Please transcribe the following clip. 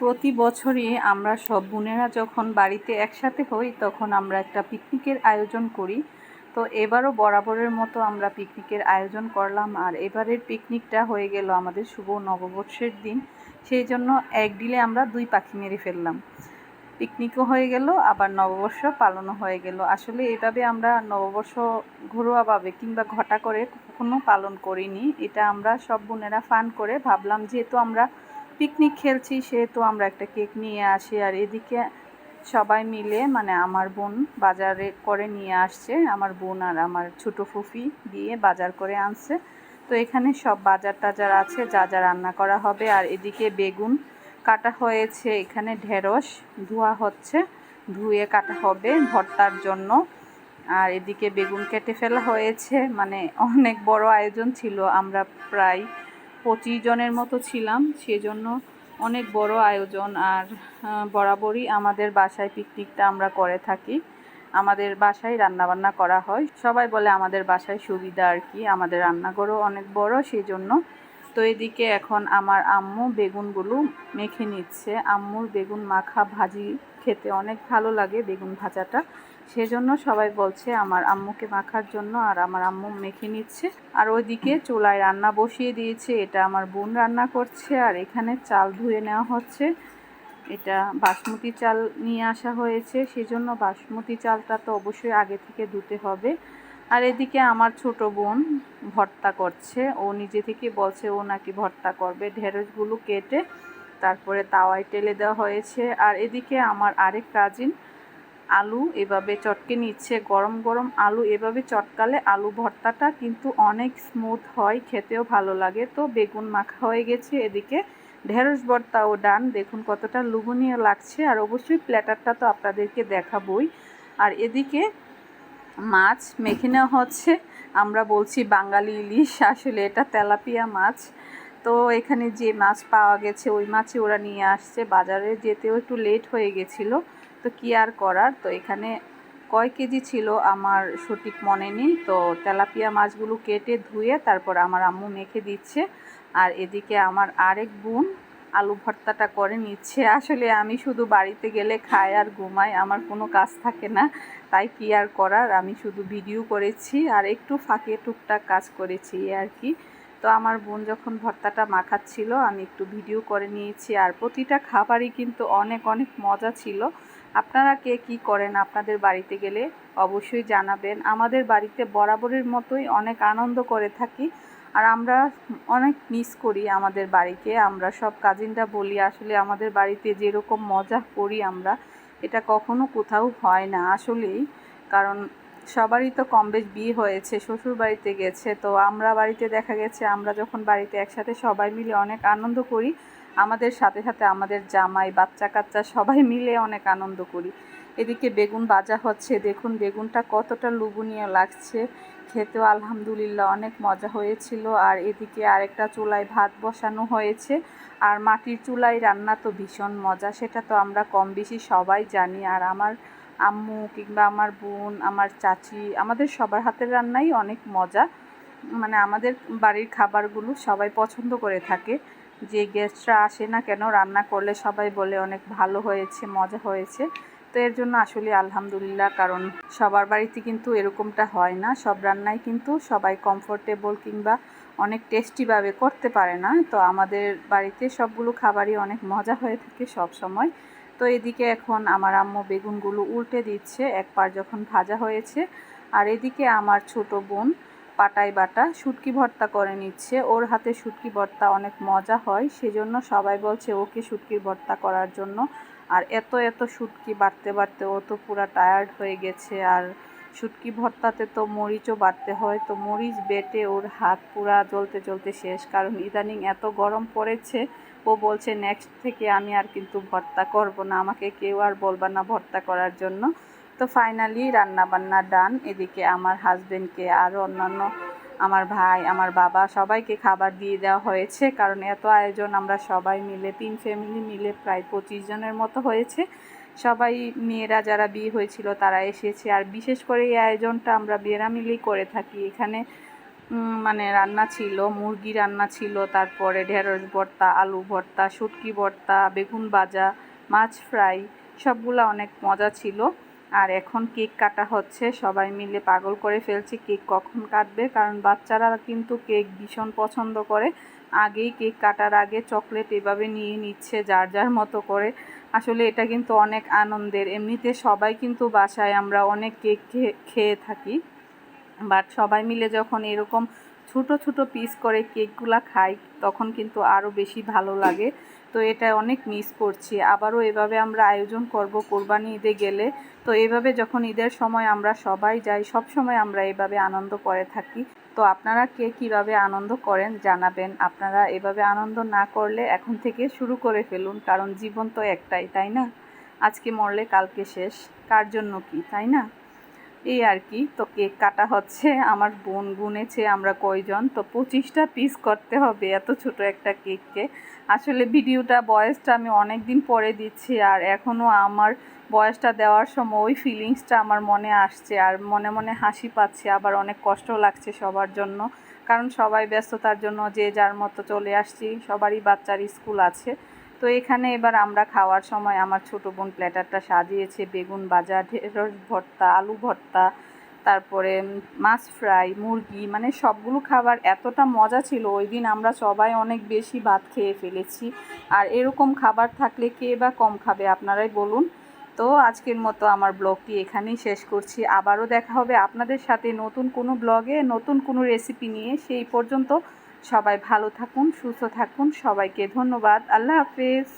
প্রতি বছরই আমরা সব বোনেরা যখন বাড়িতে একসাথে হই, তখন আমরা একটা পিকনিকের আয়োজন করি। তো এবারও বরাবরের মতো আমরা পিকনিকের আয়োজন করলাম। আর এবারের পিকনিকটা হয়ে গেল আমাদের শুভ নববর্ষের দিন। সেই জন্য এক ডিলে আমরা দুই পাখি মেরে ফেললাম। পিকনিকও হয়ে গেল, আবার নববর্ষ পালনও হয়ে গেল। আসলে এভাবে আমরা নববর্ষ ঘরোয়াভাবে কিংবা ঘটা করে কখনো পালন করিনি। এটা আমরা সব বোনেরা ফান করে ভাবলাম, যেহেতু আমরা পিকনিক খেলছি সেহেতু আমরা একটা কেক নিয়ে আসি আর এদিকে সবাই মিলে মানে আমার বোন বাজারে করে নিয়ে আসছে, আমার বোন আর আমার ছোটো ফুফি দিয়ে বাজার করে আনছে। তো এখানে সব বাজার টাজার আছে, যা যা রান্না করা হবে আর এদিকে বেগুন কাটা হয়েছে, এখানে ঢেঁড়স ধোয়া হচ্ছে, ধুয়ে কাটা হবে ভর্তার জন্য। আর এদিকে বেগুন কেটে ফেলা হয়েছে মানে অনেক বড় আয়োজন ছিল, আমরা প্রায় পঁচিশ জনের মতো ছিলাম, সেজন্য অনেক বড় আয়োজন আর বরাবরই আমাদের বাসায় পিকনিকটা আমরা করে থাকি। আমাদের বাসায় রান্নাবান্না করা হয়। সবাই বলে আমাদের বাসায় সুবিধা আর কি, আমাদের রান্নাঘরও অনেক বড় সেই জন্য তো এদিকে এখন আমার আম্মু বেগুনগুলো মেখে নিচ্ছে। আম্মুর বেগুন মাখা ভাজি খেতে অনেক ভালো লাগে বেগুন ভাজাটা। সেজন্য সবাই বলছে আমার আম্মুকে মাখার জন্য আর আমার আম্মু মেখে নিচ্ছে। আর ওইদিকে চুলায় রান্না বসিয়ে দিয়েছে। এটা আমার বোন রান্না করছে আর এখানে চাল ধুয়ে নেওয়া হচ্ছে। এটা বাসমতি চাল নিয়ে আসা হয়েছে। সেজন্য বাসমতি চালটা তো অবশ্যই আগে থেকে ধুতে হবে। আর এদিকে আমার ছোট বোন ভর্তা করছে। ও নিজে থেকে বলছে ও নাকি ভর্তা করবে। ঢেঁড়সগুলো কেটে তারপরে তাওয়ায় টেলে দেওয়া হয়েছে। আর এদিকে আমার আরেক কাজিন আলু এভাবে চটকে নিচ্ছে, গরম গরম আলু এভাবে চটকালে আলু ভর্তাটা কিন্তু অনেক স্মুথ হয়, খেতেও ভালো লাগে। তো বেগুন মাখা হয়ে গেছে এদিকে, ঢেঁড়স ভর্তাও ডান দেখুন কতটা লুবনীয় লাগছে আর অবশ্যই প্ল্যাটারটা তো আপনাদেরকে দেখাবই। আর এদিকে মাছ মেখে নেওয়া হচ্ছে, আমরা বলছি বাঙালি ইলিশ, আসলে এটা তেলাপিয়া মাছ। তো এখানে যে মাছ পাওয়া গেছে, ওই মাছই ওরা নিয়ে আসছে। বাজারে যেতেও একটু লেট হয়ে গেছিল। তো কী আর করার? তো এখানে কয় কেজি ছিল আমার সঠিক মনে নেই। তো তেলাপিয়া মাছগুলো কেটে ধুয়ে তারপর আমার আম্মু মেখে দিচ্ছে। আর এদিকে আমার আরেক বোন আলু ভর্তাটা করে নিচ্ছে। আসলে আমি শুধু বাড়িতে গেলে খাই আর ঘুমাই, আমার কোনো কাজ থাকে না। তাই কি আর করার? আমি শুধু ভিডিও করেছি আর একটু ফাঁকে টুকটাক কাজ করেছি আর কি। তো আমার বোন যখন ভর্তাটা মাখাচ্ছিল, আমি একটু ভিডিও করে নিয়েছি। আর প্রতিটা খাবারই কিন্তু অনেক অনেক মজা ছিল। আপনারা কে কী করেন আপনাদের বাড়িতে গেলে অবশ্যই জানাবেন। আমাদের বাড়িতে বরাবরের মতোই অনেক আনন্দ করে থাকি আর আমরা অনেক মিস করি আমাদের বাড়িকে। আমরা সব কাজিনরা বলি, আসলে আমাদের বাড়িতে যেরকম মজা করি আমরা, এটা কখনো কোথাও হয় না। আসলেই, কারণ সবারই তো কম বেশ বিয়ে হয়েছে, শ্বশুর বাড়িতে গেছে। তো আমরা বাড়িতে দেখা গেছে, আমরা যখন বাড়িতে একসাথে সবাই মিলে অনেক আনন্দ করি। আমাদের সাথে সাথে আমাদের জামাই বাচ্চা কাচ্চা সবাই মিলে অনেক আনন্দ করি। এদিকে বেগুন বাজা হচ্ছে, দেখুন বেগুনটা কতটা লুবনীয় লাগছে। খেতেও আলহামদুলিল্লাহ অনেক মজা হয়েছিল। আর এদিকে আরেকটা চুলায় ভাত বসানো হয়েছে। আর মাটির চুলায় রান্না তো ভীষণ মজা, সেটা তো আমরা কম বেশি সবাই জানি। আর আমার আম্মু কিংবা আমার বোন, আমার চাচি, আমাদের সবার হাতের রান্নাই অনেক মজা। মানে আমাদের বাড়ির খাবারগুলো সবাই পছন্দ করে থাকে। যে গেস্টরা আসে না কেন, রান্না করলে সবাই বলে অনেক ভালো হয়েছে, মজা হয়েছে। তো এর জন্য আসলে আলহামদুলিল্লাহ, কারণ সবার বাড়িতে কিন্তু এরকমটা হয় না। সব রান্নাই কিন্তু সবাই কমফোর্টেবল কিংবা অনেক টেস্টিভাবে করতে পারে না। তো আমাদের বাড়িতে সবগুলো খাবারই অনেক মজা হয়ে থাকে সব সময়। তো এদিকে এখন আমার আম্মু বেগুনগুলো উল্টে দিচ্ছে, একবার যখন ভাজা হয়েছে। আর এদিকে আমার ছোট বোন পাটাই বাটা, শুটকি ভর্তা করে নিচ্ছে। ওর হাতে শুটকি ভর্তা অনেক মজা হয়, সেজন্য সবাই বলছে ওকে শুটকির ভর্তা করার জন্য। আর এত এত শুটকি বাড়তে বাড়তে ও তো পুরা টায়ার্ড হয়ে গেছে। আর শুটকি ভর্তাতে তো মরিচও বাড়তে হয়, তো মরিচ বেটে ওর হাত পুরা জ্বলতে জ্বলতে শেষ। কারণ ইদানিং এত গরম পড়েছে, ও বলছে নেক্সট থেকে আমি আর কিন্তু ভর্তা করব না। আমাকে কেউ আর বলবা না ভর্তা করার জন্য। তো ফাইনালি রান্নাবান্না ডান এদিকে আমার হাজব্যান্ডকে আরও অন্যান্য আমার ভাই, আমার বাবা সবাইকে খাবার দিয়ে দেওয়া হয়েছে। কারণ এত আয়োজন আমরা সবাই মিলে, তিন ফ্যামিলি মিলে প্রায় পঁচিশ জনের মতো হয়েছে। সবাই মেয়েরা যারা বিয়ে হয়েছিল তারা এসেছে। আর বিশেষ করে এই আয়োজনটা আমরা বিয়েরা মিলেই করে থাকি। এখানে মানে রান্না ছিল, মুরগি রান্না ছিল, তারপরে ঢেঁড়স ভর্তা, আলু ভর্তা, শুটকি ভর্তা, বেগুন ভাজা, মাছ ফ্রাই, সবগুলো অনেক মজা ছিল। আর এখন কেক কাটা হচ্ছে, সবাই মিলে পাগল করে ফেলছি কেক কখন কাটবে, কারণ বাচ্চারা কিন্তু কেক ভীষণ পছন্দ করে। আগেই কেক কাটার আগে চকলেট এভাবে নিয়ে নিচ্ছে যার যার মতো করে। আসলে এটা কিন্তু অনেক আনন্দের। এমনিতে সবাই কিন্তু বাসায় আমরা অনেক কেক খেয়ে থাকি। বাট সবাই মিলে যখন এরকম ছোট ছোট পিস করে কেকগুলা খাই, তখন কিন্তু আরও বেশি ভালো লাগে। তো এটা অনেক মিস করছি। আবারও এভাবে আমরা আয়োজন করব কোরবানি ঈদে গেলে। তো এভাবে যখন ঈদের সময় আমরা সবাই যাই, সব সময় আমরা এভাবে আনন্দ করে থাকি। তো আপনারা কে কীভাবে আনন্দ করেন জানাবেন। আপনারা এভাবে আনন্দ না করলে এখন থেকে শুরু করে ফেলুন, কারণ জীবন তো একটাই, তাই না? আজকে মরলে কালকে শেষ। কার জন্য কি, তাই না? এই আর কি। তো কেক কাটা হচ্ছে, আমার বোন গুনেছে, আমরা কয়জন। তো পঁচিশটা পিস করতে হবে এত ছোট একটা কেককে। আসলে ভিডিওটা বয়সটা আমি অনেক দিন পরে দিচ্ছি, আর এখনও আমার বয়সটা দেওয়ার সময় ওই ফিলিংসটা আমার মনে আসছে, আর মনে মনে হাসি পাচ্ছে, আবার অনেক কষ্ট লাগছে সবার জন্য। কারণ সবাই ব্যস্ততার জন্য যে যার মতো চলে আসছি, সবারই বাচ্চার স্কুল আছে। তো এখানে এবার আমরা খাওয়ার সময় আমার ছোট বোন প্ল্যাটারটা সাজিয়েছে, বেগুন ভাজা, ঢেঁড়স ভর্তা, আলু ভর্তা, তারপরে মাছ ফ্রাই, মুরগি মানে সবগুলো খাবার এতটা মজা ছিল। ওই দিন আমরা সবাই অনেক বেশি ভাত খেয়ে ফেলেছি। আর এরকম খাবার থাকলে কে বা কম খাবে আপনারাই বলুন। তো আজকের মতো আমার ব্লগটি এখানেই শেষ করছি। আবারও দেখা হবে আপনাদের সাথে নতুন কোনো ব্লগে, নতুন কোনো রেসিপি নিয়ে। সেই পর্যন্ত সবাই ভালো থাকুন সুস্থ থাকুন সবাইকে ধন্যবাদ আল্লাহ হাফেজ।